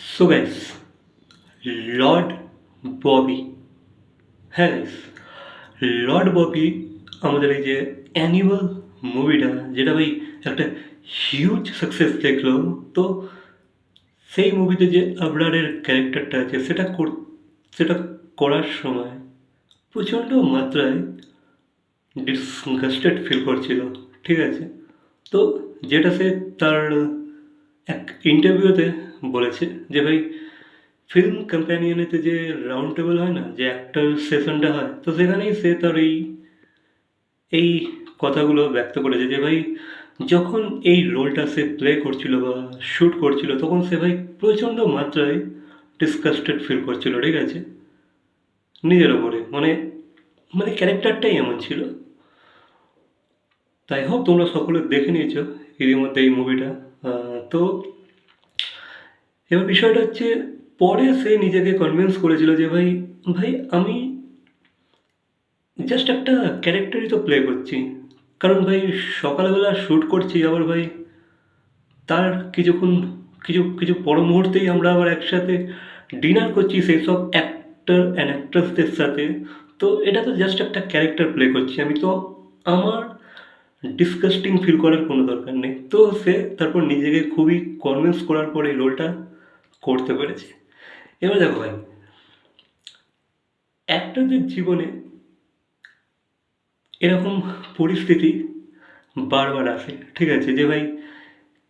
So guys Lord Bobby হ্যাঁ Lord Bobby আমাদের এই যে অ্যানিমাল মুভিটা যেটা ভাই একটা হিউজ সাকসেস দেখল, তো সেই মুভিতে যে আবরারের ক্যারেক্টারটা আছে, সেটা সেটা করার সময় প্রচণ্ড মাত্রায় ডিসগাস্টেড ফিল করছিল, ঠিক আছে? তো যেটা সে তার এক ইন্টারভিউতে বলেছে যে ভাই ফিল্ম কম্প্যানিয়নেতে যে রাউন্ড টেবিল হয় না, যে অ্যাক্টার সেশনটা হয়, তো সেখানেই সে তার এই এই কথাগুলো ব্যক্ত করেছে যে ভাই, যখন এই রোলটা সে প্লে করছিল বা শ্যুট করছিল, তখন সে ভাই প্রচণ্ড মাত্রায় ডিসকাস্টেড ফিল করছিল, ঠিক আছে? নিজের ওপরে মানে মানে ক্যারেক্টারটাই এমন ছিল। তাই হোক, তোমরা সকলে দেখে নিয়েছো এরই মধ্যে এই মুভিটা তো এবার বিষয়টা হচ্ছে, পরে সে নিজেকে কনভিন্স করেছিল যে, ভাই ভাই, আমি জাস্ট একটা ক্যারেক্টারই তো প্লে করছি। কারণ ভাই, সকালবেলা শ্যুট করছি, আবার ভাই, তার কিছুক্ষণ, কিছু কিছু পর মুহূর্তেই আমরা আবার একসাথে ডিনার করছি সেই সব অ্যাক্টর অ্যান্ড অ্যাক্ট্রেসদের সাথে। তো এটা তো জাস্ট একটা ক্যারেক্টার প্লে করছি আমি, তো আমার ডিসকাস্টিং ফিল করার কোনো দরকার নেই। তো সে তারপর নিজেকে খুবই কনভিন্স করার পরে এই রোলটা করতে পেরেছে। এবার দেখো ভাই অ্যাক্টরদের জীবনে এরকম পরিস্থিতি বারবার আসে, ঠিক আছে? যে ভাই,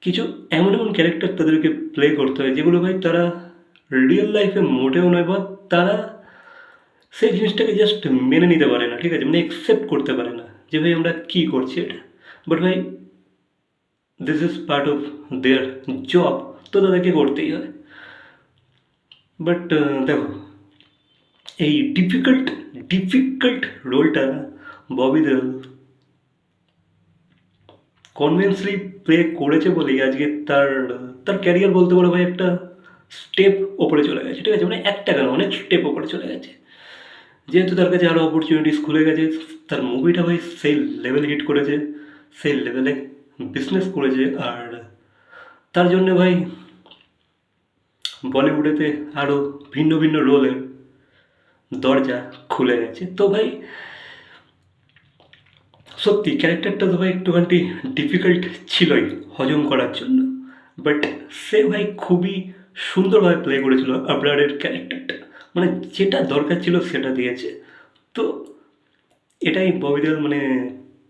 কিছু এমন এমন ক্যারেক্টার তাদেরকে প্লে করতে হয় যেগুলো ভাই তারা রিয়েল লাইফে মোটেও নয় বা তারা সেই জিনিসটাকে জাস্ট মেনে নিতে পারে না, ঠিক আছে? মানে অ্যাকসেপ্ট করতে পারে না যে ভাই আমরা কী করছি এটা। বাট ভাই this is part of their job তো তাদেরকে করতেই হয়। বাট দেখো, এই ডিফিকাল্ট ডিফিকাল্ট রোলটা ববি দেওল কনভিন্সলি প্লে করেছে বলেই আজকে তার তার ক্যারিয়ার বলতে পারো ভাই একটা স্টেপ ওপরে চলে গেছে, ঠিক আছে? মানে একটা কেন? অনেক স্টেপ ওপরে চলে গেছে। যেহেতু তার কাছে আরও অপরচুনিটিস খুলে গেছে, তার মুভিটা ভাই সেই লেভেলে হিট করেছে, সেই লেভেলে বিজনেস করেছে, আর তার জন্য ভাই বলিউডেতে আরও ভিন্ন ভিন্ন রোলের দরজা খুলে গেছে। তো ভাই, সত্যি ক্যারেক্টারটা তো ভাই একটুখানি ডিফিকাল্ট ছিলই হজম করার জন্য। বাট সে ভাই খুবই সুন্দরভাবে প্লে করেছিল আবরারের ক্যারেক্টারটা। মানে যেটা দরকার ছিল সেটা দিয়েছে। তো এটাই ববি দেওয়াল মানে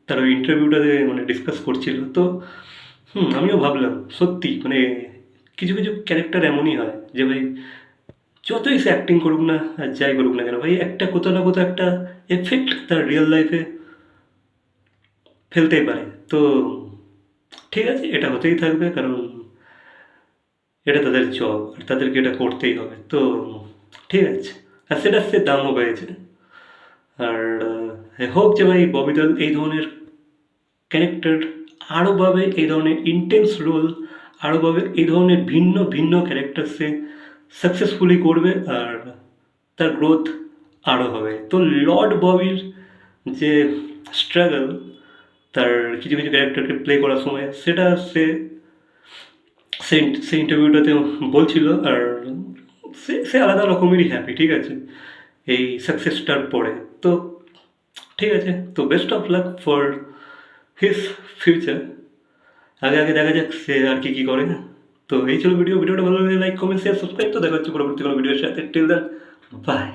তার ইন্টারভিউটাতে মানে ডিসকাস করছিল। তো, হুম, আমিও ভাবলাম, সত্যি মানে কিছু কিছু ক্যারেক্টার এমনই হয় যে ভাই, যতই সে অ্যাক্টিং করুক না আর যাই করুক না কেন, ভাই, একটা কোথাও না কোথাও একটা এফেক্ট তার রিয়েল লাইফে ফেলতেই পারে। তো ঠিক আছে, এটা হতেই থাকবে কারণ এটা তাদের জব আর তাদেরকে এটা করতেই হবে। তো ঠিক আছে, আর সেটা সে দামও পেয়েছে। আর আই হোপ যে ভাই, ববিদল এই ধরনের ক্যারেক্টার আরও আরোভাবে এই ধরনের ইন্টেন্স রোল আরোভাবে এই ধরনের ভিন্ন ভিন্ন ক্যারেক্টার সে সাকসেসফুলি করবে আর তার গ্রোথ আরও হবে। তো লর্ড ববির যে স্ট্রাগল তার কিছু কিছু ক্যারেক্টারকে প্লে করার সময় সেটা সে সে সে ইন্টারভিউটাতে বলছিল আর সে সে আলাদা রকমেরই হ্যাপি ঠিক আছে? এই সাকসেসটার পরে। তো ঠিক আছে, তো best of luck for his future আগে আগে দেখা যাক সে আর কি কী করে না তো এই ছিল ভিডিও। ভিডিওটা ভালো লাগে লাইক কমেন্ট শেয়ার সাবস্ক্রাইব তো দেখা হচ্ছে পরবর্তী কোনো ভিডিওর সাথে। Till then by